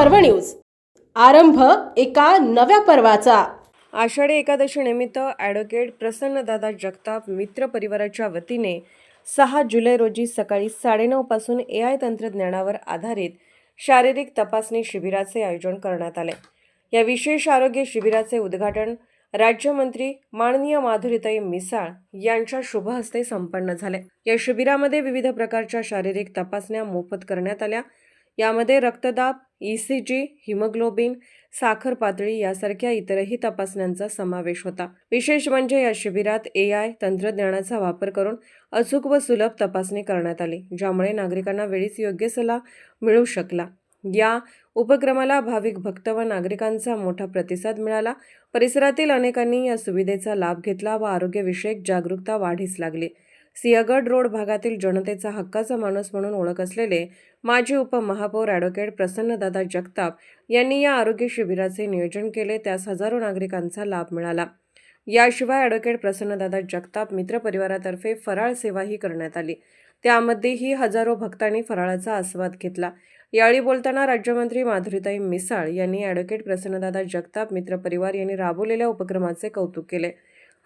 पर्व न्यूज. आरंभ एका नव्या पर्वाचा. आषाढी एकादशीनिमित्त ॲडव्होकेट प्रसन्नदादा जगताप मित्र परिवाराच्या वतीने सहा जुलै रोजी सकाळी साडेनऊपासून ए आय तंत्रज्ञानावर आधारित शारीरिक तपासणी शिबिराचे आयोजन करण्यात आले. या विशेष आरोग्य शिबिराचे उद्घाटन राज्यमंत्री माननीय माधुरीताई मिसाळ यांच्या शुभ हस्ते संपन्न झाले. या शिबिरामध्ये विविध प्रकारच्या शारीरिक तपासण्या मोफत करण्यात आल्या. यामध्ये रक्तदाब ई सी जी हिमोग्लोबिन साखर पातळी यासारख्या इतरही तपासण्यांचा समावेश होता. विशेष म्हणजे या शिबिरात ए आय तंत्रज्ञानाचा वापर करून अचूक व सुलभ तपासणी करण्यात आली ज्यामुळे नागरिकांना वेळीच योग्य सल्ला मिळू शकला. या उपक्रमाला भाविक भक्त व नागरिकांचा मोठा प्रतिसाद मिळाला. परिसरातील अनेकांनी या सुविधेचा लाभ घेतला व आरोग्यविषयक जागरूकता वाढीस लागली. सिंहगड रोड भागातील जनतेचा हक्काचा माणूस म्हणून ओळख असलेले माजी उपमहापौर ॲडव्होकेट प्रसन्नदादा जगताप यांनी या आरोग्य शिबिराचे नियोजन केले. त्यास हजारो नागरिकांचा लाभ मिळाला. याशिवाय ॲडव्होकेट प्रसन्नदादा जगताप मित्रपरिवारातर्फे फराळ सेवाही करण्यात आली. त्यामध्येही हजारो भक्तांनी फराळाचा आस्वाद घेतला. यावेळी बोलताना राज्यमंत्री माधुरीताई मिसाळ यांनी ॲडव्होकेट प्रसन्नदादा जगताप मित्रपरिवार यांनी राबवलेल्या उपक्रमाचे कौतुक केले.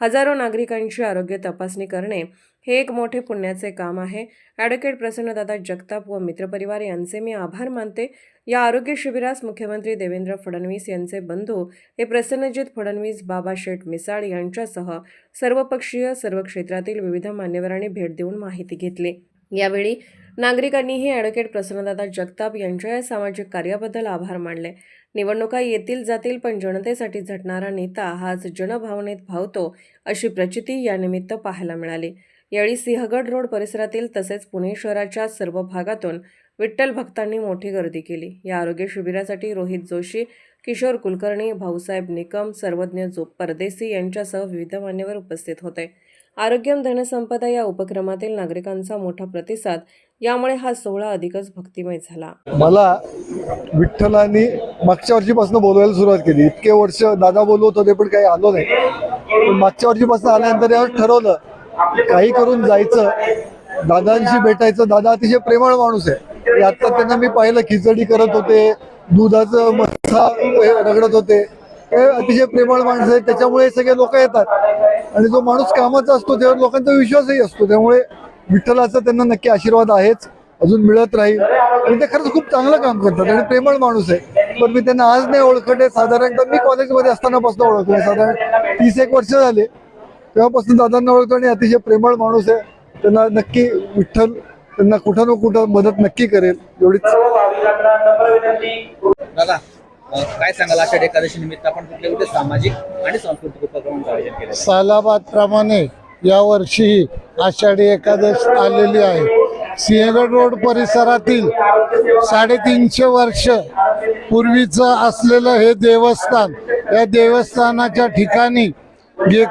हजारो नागरिकांची आरोग्य तपासणी करणे हे एक मोठे पुण्याचे काम आहे. ॲडव्होकेट प्रसन्नदादा जगताप व मित्रपरिवार यांचे मी आभार मानते. या आरोग्य शिबिरास मुख्यमंत्री देवेंद्र फडणवीस यांचे बंधू हे प्रसन्नजित फडणवीस बाबा शेठ मिसाळ यांच्यासह सर्वपक्षीय सर्व क्षेत्रातील विविध मान्यवरांनी भेट देऊन माहिती घेतली. यावेळी नागरिकांनीही ॲडव्होकेट प्रसन्नदादा जगताप यांच्या या सामाजिक कार्याबद्दल आभार मानले. निवडणुका येतील जातील पण जनतेसाठी झटणारा नेता हाच जनभावनेत भावतो अशी प्रचिती यानिमित्त पाहायला मिळाली. यावेळी सिंहगड रोड परिसरातील तसेच पुणे शहराच्या सर्व भागातून विठ्ठल भक्तांनी मोठी गर्दी केली. या आरोग्य शिबिरासाठी रोहित जोशी किशोर कुलकर्णी भाऊसाहेब निकम सर्वज्ञ जो परदेसी यांच्यासह विविध मान्यवर उपस्थित होते. आरोग्यम धनसंपदा या उपक्रमातील नागरिकांचा मोठा प्रतिसाद. यामुळे हा सोहळा अधिकच भक्तिमय झाला. मला विठ्ठलांनी मागच्या वर्षीपासून बोलवायला सुरुवात केली. इतके वर्ष दादा बोलवत होते पण काही आलो नाही. पण मागच्या वर्षीपासून आल्यानंतर यावर ठरवलं काही करून जायचं. दादांशी भेटायचं. दादा अतिशय प्रेमळ माणूस आहे. आता त्यांना मी पाहिलं खिचडी करत होते दुधाचं मस्सा रगडत होते. अतिशय प्रेमळ माणसं आहे त्याच्यामुळे सगळे लोक येतात. आणि जो माणूस कामाचा असतो त्यावर लोकांचा विश्वासही असतो. त्यामुळे विठ्ठलाचा त्यांना नक्की आशीर्वाद आहेच. अजून मिळत राहील. आणि ते खरंच खूप चांगलं काम करतात आणि प्रेमळ माणूस आहे. पण मी त्यांना आज नाही ओळखत आहे. साधारणतः मी कॉलेजमध्ये असतानापासून ओळखले साधारण तीस एक वर्ष झाले. तेव्हापासून दादांना ओळखतो आणि अतिशय प्रेमळ माणूस आहे. त्यांना नक्की विठ्ठल त्यांना कुठं ना कुठं मदत नक्की करेल. एवढीच. दादा काय सांगाल? आषाढी एकादशी निमित्त आपण कुठले कुठले सामाजिक आणि सांस्कृतिक उपक्रमांचं आयोजन केलं? सालाबाद प्रमाणे आषाढी एकादश आलेली आहे. सिंहगड रोड परिसरातील साडेतीनशे वर्ष पूर्वीचं असलेलं हे देवस्थान या देवस्थानाच्या ठिकाणी गे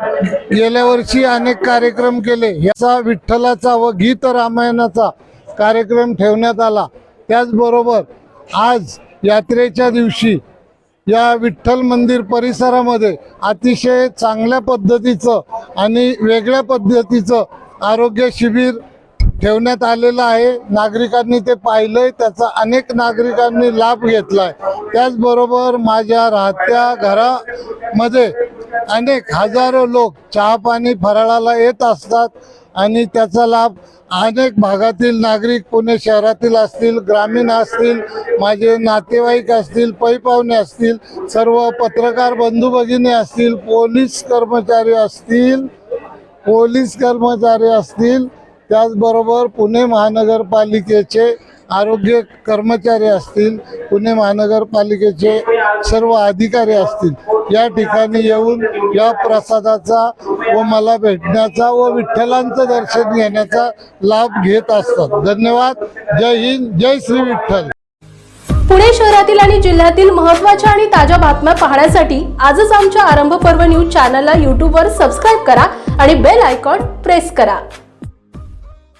गेल्या वर्षी अनेक कार्यक्रम केले. याचा विठ्ठलाचा व गीत रामायणाचा कार्यक्रम ठेवण्यात आला. त्याचबरोबर आज यात्रेच्या दिवशी या विठ्ठल मंदिर परिसरामध्ये अतिशय चांगल्या पद्धतीचं आणि वेगळ्या पद्धतीचं आरोग्य शिबिर ठेवण्यात आलेलं आहे. नागरिकांनी ते पाहिलंय त्याचा अनेक नागरिकांनी लाभ घेतलाय. त्याचबरोबर माझ्या राहत्या घरामध्ये अनेक हजारो लोक चहा पाणी फराळाला येत असतात. आणि त्याचा लाभ अनेक भागातील नागरिक पुणे शहरातील असतील ग्रामीण असतील माझे नातेवाईक असतील पैपावणे असतील सर्व पत्रकार बंधू भगिनी असतील पोलीस कर्मचारी असतील पोलीस कर्मचारी असतील त्याचबरोबर पुणे महानगरपालिकेचे आरोग्य कर्मचारी असतील पुणे महानगरपालिकेचे सर्व अधिकारी असतील या ठिकाणी येऊन या प्रसादाचा व मला भेटण्याचा व विठ्ठलांचं दर्शन घेण्याचा लाभ घेत असतात. धन्यवाद. जय हिंद. जय श्री विठ्ठल. पुणे शहरातील आणि जिल्ह्यातील महत्त्वाच्या आणि ताज्या बातम्या पाहण्यासाठी आजच आमच्या आरंभ पर्व न्यूज चॅनलला यूट्यूबवर सबस्क्राईब करा आणि बेल आयकॉन प्रेस करा.